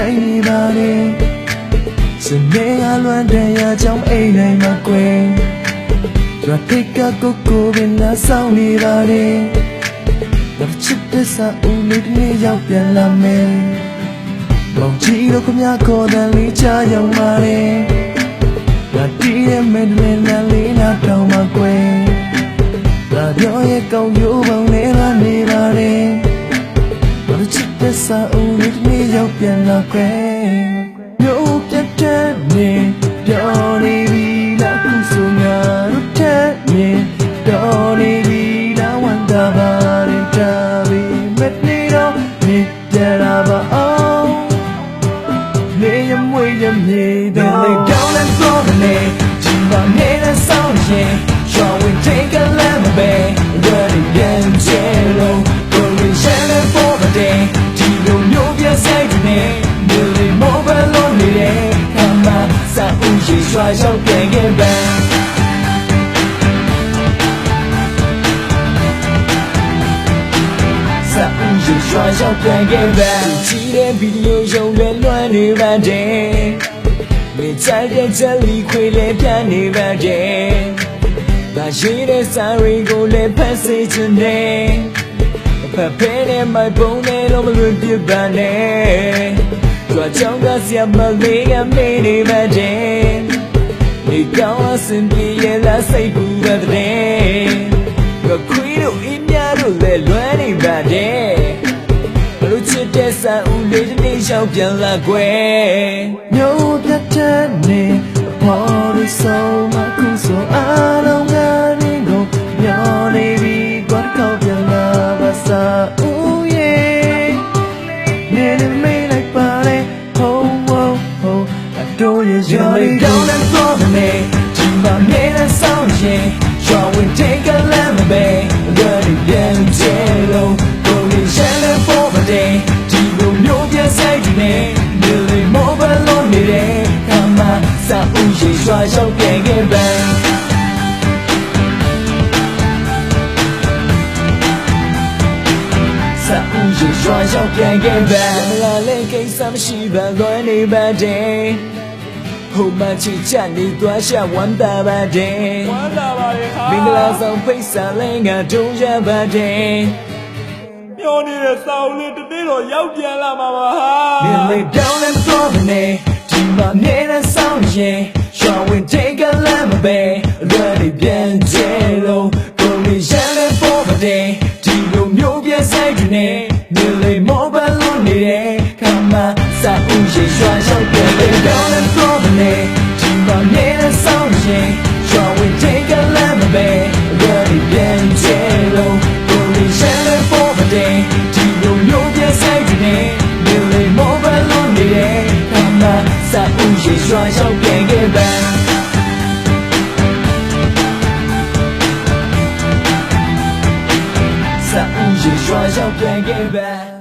ည်းလေးပဲတိုင်းနေပါလေစနေကလွမ်းတဲ့ရကြောင့်အိမ်နိုင်မှာကွယ်ရတိတ်ကကိုကိုပင်လာဆောင်နေပါလေတော့ချစ်တဲ့စာဦးလေးတစ်နေ့ရောက်ပြန်လာမယ်မောင်ကြီးတို့ခမခေါ်တဲ့လေးချရောက်ပါလေငါတီးရဲ့မင်းလေးနာလေးနာတောင်းမှာကွယ်ဒါပြောရဲ့ကောင်းရိုးပေါင်းလေးလာနေပါလေဘာလို့ချစ် တဲ့စာအုပ်လေးတစ်နေ့ရောက်ပြန်လာခွဲမျိုးပြတ်တဲ့နေပြောနေပြီလားခုဆိုငါတို့တဲ့နေတော်နေပြီလားဝမ်းသာပါရင်တာပြီမက်နေတော့နေကြတာပါအောင်လေရမွေရမြေတော့လေတောင်းလဲဆိုနေဒီမှာနေတဲ့ဆောင်းရင် Shall we take a lamb away ရှိရွှာရောက်ပြန်ခဲ့ပန်းကြည့်တဲ့ဗီဒီယိုရုံလွယ်လွှမ်းနေပါတဲ့မိချိုင်တဲ့ချက်လီခွေလဲပြနေပါတဲ့။ဒါရှိတဲ့စာရီကိုလည်းဖတ်စေချင်တယ်။ဖတ်ဖဲနဲ့မိုက်ပုံနဲ့တော့မလွတ်ပြပါနဲ့။ကြွားချောင်းကဆရာမလေးကမေးနေပါတဲ့။ဒီကောင်းအစင်ပြေရဲ့လားစိတ်ပူ ရောက်ပြန်လာကွယ်မျိုးပြတ်တဲ့နေပေါ်ရဆုံးမခုဆိုအားလုံးကရင်းကိုမျောနေပြီကွာကောက်ပြန်လာပါစားဦးရဲ့နေနေမေးလိုက်ပါလေဟုံးဟုံးဟုံးအတိုးရဲ့ရော်လေးတောင်းတဲ့သောနေဒီမှာနေတဲ့ဆောင်းရ ဦးရှိရွှာရောက်ပြန်ခဲ့ပန်းစာဦးရှိရွှာရောက်ပြန်ခဲ့ပန်းမလာလဲကိစ္စမရှိပါလွယ်နေပါတဲ့ဟိုမှချီချနေသွားရှာဝမ်းသာပါတဲ့ဝမ်းသာပါရဲ့ခါမင်္ဂလာဆောင်ဖိတ်စာလဲငါတုံးရပါတယ်မျောနေတဲ့စာအုပ်လေးတစ်နေ့တော့ရောက်ပြန်လာမှာပါဟာမြင်လေတောင်းလည်းသောမနေဒီမှာမြဲတဲ့ဆောင် ပြန်ကျဲလို့ကိုရီရန်လည်း for the day ဒီလိုမျိုးပြဆိုင်တွေနဲ့မြင်လေမောဘလုံးနေတဲ့ခမစာဦးရှိရွှာရောက်ပြန်လေတောင်းလည်းသောမနေဒီမှာမြဲတဲ့ဆောင်ရင် Shall we take a lamb away she tries to get back